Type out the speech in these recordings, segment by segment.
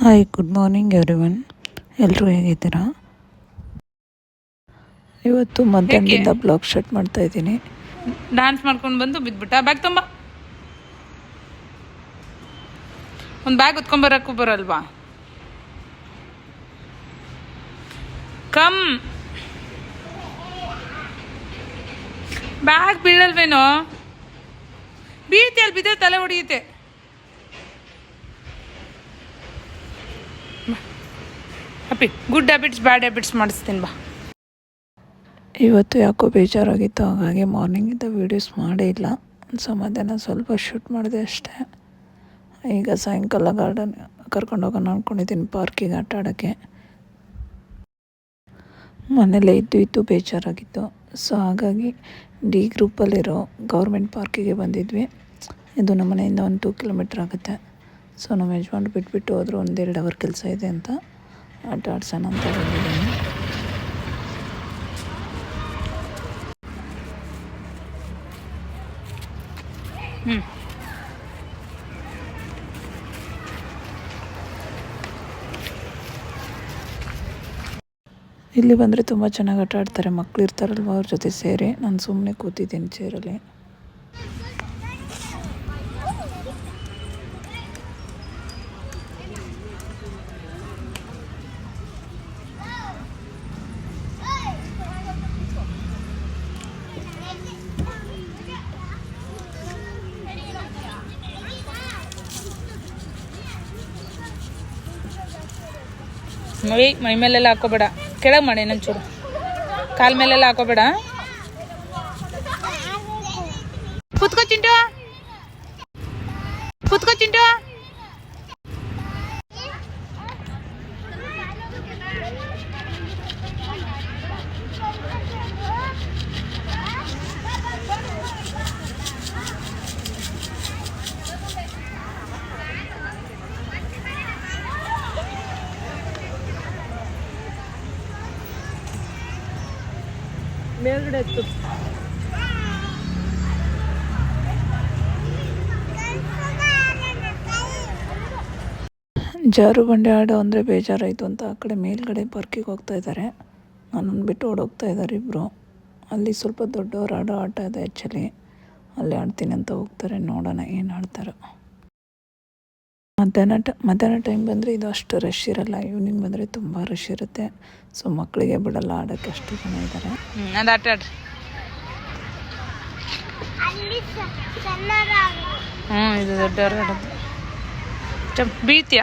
Hi good morning everyone ಎಲ್ಲರೂ ಹೇಗಿದ್ದೀರಾ? ಇವತ್ತು ಮಧ್ಯಾಹ್ನದಿಂದ ಬ್ಲಾಗ್ ಸ್ಟಾರ್ಟ್ ಮಾಡ್ತಾ ಇದ್ದೀನಿ. ಡ್ಯಾನ್ಸ್ ಮಾಡ್ಕೊಂಡು ಬಂದು ಬಿದ್ಬಿಟ್ಟ. ಬ್ಯಾಗ್ ತುಂಬ. ಒಂದು ಬ್ಯಾಗ್ ಹೊತ್ಕೊಂಬರಕ್ಕೂ ಬರಲ್ವಾ? Come bag ಬೀಳಲ್ವೇನೋ? ಬೀತಿ ಅಲ್ಲಿ ಬಿದ್ದರೆ ತಲೆ ಹೊಡೆಯುತ್ತೆ. Happy good habits bad habits ಮಾಡಿಸ್ತೀನಿ ಬಾ. ಇವತ್ತು ಯಾಕೋ ಬೇಜಾರಾಗಿತ್ತು, ಹಾಗಾಗಿ ಮಾರ್ನಿಂಗಿಂದ ವೀಡಿಯೋಸ್ ಮಾಡೇ ಇಲ್ಲ. ಸೊ, ಮಧ್ಯಾಹ್ನ ಸ್ವಲ್ಪ ಶೂಟ್ ಮಾಡಿದೆ ಅಷ್ಟೇ. ಈಗ ಸಾಯಂಕಾಲ ಗಾರ್ಡನ್ ಕರ್ಕೊಂಡು ಹೋಗೋಣ ಅಂದ್ಕೊಂಡಿದ್ದೀನಿ ಪಾರ್ಕಿಗೆ ಆಟ ಆಡೋಕ್ಕೆ. ಮನೇಲೇ ಇದ್ದು ಇದ್ದು ಬೇಜಾರಾಗಿತ್ತು. ಸೊ, ಹಾಗಾಗಿ ಡಿ ಗ್ರೂಪಲ್ಲಿರೋ ಗೌರ್ಮೆಂಟ್ ಪಾರ್ಕಿಗೆ ಬಂದಿದ್ವಿ. ಇದು ನಮ್ಮ ಮನೆಯಿಂದ ಒಂದು ಟೂ ಕಿಲೋಮೀಟ್ರ್ ಆಗುತ್ತೆ. ಸೊ, ನಮ್ಮ ಯಜಮಾನ್ ಬಿಟ್ಬಿಟ್ಟು ಹೋದರೂ, ಒಂದೆರಡು ಅವರ್ ಕೆಲಸ ಇದೆ ಅಂತ. ಆಟ ಆಡ್ಸೋಣ ಅಂತ ಬಂದಿದ್ದೀನಿ ಹ್ಞೂ ಇಲ್ಲಿ ಬಂದರೆ ತುಂಬ ಚೆನ್ನಾಗಿ ಆಟ ಆಡ್ತಾರೆ ಮಕ್ಕಳು ಇರ್ತಾರಲ್ವ ಅವ್ರ ಜೊತೆ ಸೇರಿ. ನಾನು ಸುಮ್ಮನೆ ಕೂತಿದ್ದೀನಿ ಚೇರಲ್ಲಿ ಮೈ ಮೈ ಮೇಲೆಲ್ಲ ಹಾಕೋಬೇಡ. ಕೆಳಗೆ ಮಾಡಿ ಇನ್ನೊಂಚೂರು ಕಾಲ ಮೇಲೆಲ್ಲ ಹಾಕೋಬೇಡ. ಕುತ್ಕೋ ಚಿಂಟು ಕುತ್ಕೋ ಚಿಂಟು ಮೇಲ್ಗಡೆ ಇತ್ತು ಜಾರು ಬಂಡೆ ಆಡೋ ಅಂದರೆ ಬೇಜಾರಾಯಿತು ಅಂತ ಆ ಕಡೆ ಮೇಲ್ಗಡೆ ಪಾರ್ಕಿಗೆ ಹೋಗ್ತಾ ಇದ್ದಾರೆ. ನನ್ನನ್ನು ಬಿಟ್ಟು ಓಡೋಗ್ತಾ ಇದ್ದಾರೆ ಇಬ್ಬರು ಅಲ್ಲಿ ಸ್ವಲ್ಪ ದೊಡ್ಡವರು ಆಡೋ ಆಟ ಇದೆ ಆ್ಯಕ್ಚುಲಿ ಅಲ್ಲಿ ಆಡ್ತೀನಿ ಅಂತ ಹೋಗ್ತಾರೆ. ನೋಡೋಣ ಏನು ಆಡ್ತಾರೋ. ಮಧ್ಯಾಹ್ನ ಟ, ಮಧ್ಯಾಹ್ನ ಟೈಮ್ ಬಂದರೆ ಇದು ಅಷ್ಟು ರಶ್ ಇರಲ್ಲ. ಈವ್ನಿಂಗ್ ಬಂದರೆ ತುಂಬ ರಶ್ ಇರುತ್ತೆ. ಸೊ ಮಕ್ಕಳಿಗೆ ಬಿಡಲ್ಲ. ಆಡೋಕ್ಕೆ ಅಷ್ಟು ಜನ ಇದ್ದಾರೆ ಹ್ಞೂ ಇದು ದೊಡ್ಡವ್ರ ಬೀಳ್ತೀಯ?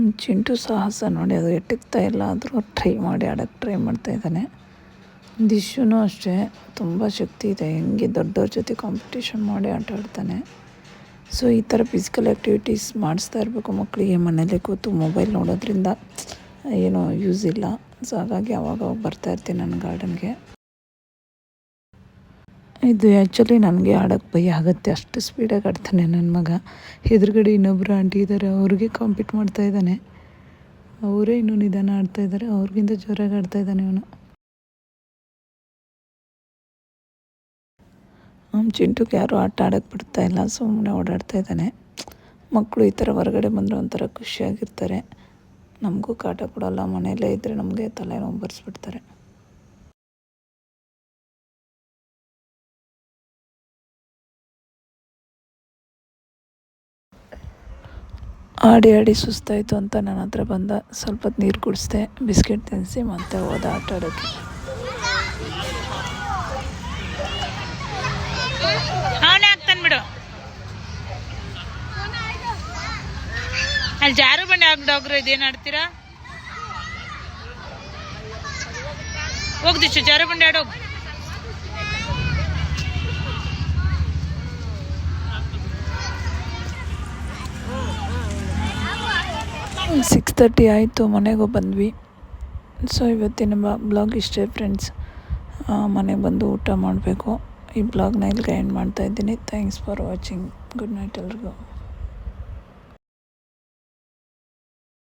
ನಮ್ಮ ಚಿಂಟು ಸಾಹಸ ನೋಡಿ, ಅದು ಎಟಕ್ತಾ ಇಲ್ಲ. ಆದರೂ ಟ್ರೈ ಮಾಡಿ, ಆಡೋಕ್ಕೆ ಟ್ರೈ ಮಾಡ್ತಾ ಇದ್ದಾನೆ. ದಿಶುನೂ ಅಷ್ಟೇ. ತುಂಬ ಶಕ್ತಿ ಇದೆ. ಹೆಂಗೆ ದೊಡ್ಡವ್ರ ಜೊತೆ ಕಾಂಪಿಟೇಷನ್ ಮಾಡಿ ಆಟ ಆಡ್ತಾನೆ. ಸೊ ಈ ಥರ ಫಿಸಿಕಲ್ ಆ್ಯಕ್ಟಿವಿಟೀಸ್ ಮಾಡಿಸ್ತಾ ಇರಬೇಕು ಮಕ್ಕಳಿಗೆ. ಮನೇಲೇ ಕೂತು ಮೊಬೈಲ್ ನೋಡೋದ್ರಿಂದ ಏನೂ ಯೂಸ್ ಇಲ್ಲ. ಸೊ ಹಾಗಾಗಿ ಅವಾಗ ಬರ್ತಾಯಿರ್ತೀನಿ ನನ್ನ ಗಾರ್ಡನ್ಗೆ ಇದು ಆ್ಯಕ್ಚುಲಿ ನನಗೆ ಆಡೋಕ್ಕೆ ಭಯ ಆಗುತ್ತೆ. ಅಷ್ಟು ಸ್ಪೀಡಾಗಿ ಆಡ್ತಾನೆ ನನ್ನ ಮಗ. ಎದುರುಗಡೆ ಇನ್ನೊಬ್ಬರು ಆಂಟಿ ಇದ್ದಾರೆ ಅವ್ರಿಗೆ ಕಾಂಪೀಟ್ ಮಾಡ್ತಾ ಇದ್ದಾನೆ. ಅವರೇ ಇನ್ನೂ ನಿಧಾನ ಆಡ್ತಾ ಇದ್ದಾರೆ ಅವ್ರಿಗಿಂತ ಜೋರಾಗಿ ಆಡ್ತಾ ಇದ್ದಾನೆ ಇವನು. ನಮ್ಮ ಚಿಂಟುಗೆ ಯಾರೂ ಆಟ ಆಡೋಕ್ಕೆ ಬಿಡ್ತಾ ಇಲ್ಲ ಸುಮ್ಮನೆ ಓಡಾಡ್ತಾ ಇದ್ದಾನೆ. ಮಕ್ಕಳು ಈ ಥರ ಹೊರಗಡೆ ಬಂದರೆ ಒಂಥರ ಖುಷಿಯಾಗಿರ್ತಾರೆ. ನಮಗೂ ಕಾಟ ಕೊಡೋಲ್ಲ, ಮನೆಯಲ್ಲೇ ಇದ್ದರೆ ನಮಗೆ ತಲೆನೋವು ಬರ್ಸ್ಬಿಡ್ತಾರೆ. ಆಡಿ ಆಡಿ ಸುಸ್ತಾಯಿತು ಅಂತ ನನ್ನ ಹತ್ರ ಬಂದ. ಸ್ವಲ್ಪ ನೀರು ಕುಡಿಸ್ದೆ, ಬಿಸ್ಕೆಟ್ ತಿನ್ನಿಸಿ ಮತ್ತೆ ಹೋದ ಆಟ ಆಡೋಕ್ಕೆ ಬಿಡು. ಅಲ್ಲಿ ಜಾರು ಬಂಡೆ ಆಗ್ಡೋಗ್ರು ಇದೇನು ಆಡ್ತೀರಾ? ಹೋಗ್ದಿಷ್ಟು ಜಾರು ಬಂಡೆ ಆಡೋಗು. ಸಿಕ್ಸ್ ತರ್ಟಿ ಆಯಿತು, ಮನೆಗೆ ಬಂದ್ವಿ. ಸೊ ಇವತ್ತಿನ ಬ್ಲಾಗ್ ಇಷ್ಟೇ ಫ್ರೆಂಡ್ಸ್ ಮನೆಗೆ ಬಂದು ಊಟ ಮಾಡಬೇಕು. ಈ ಬ್ಲಾಗ್ನ ಇಲ್ಲಿಗೆ ಎಂಡ್ ಮಾಡ್ತಾ ಇದ್ದೀನಿ. Thanks for watching good night ಎಲ್ರಿಗೂ.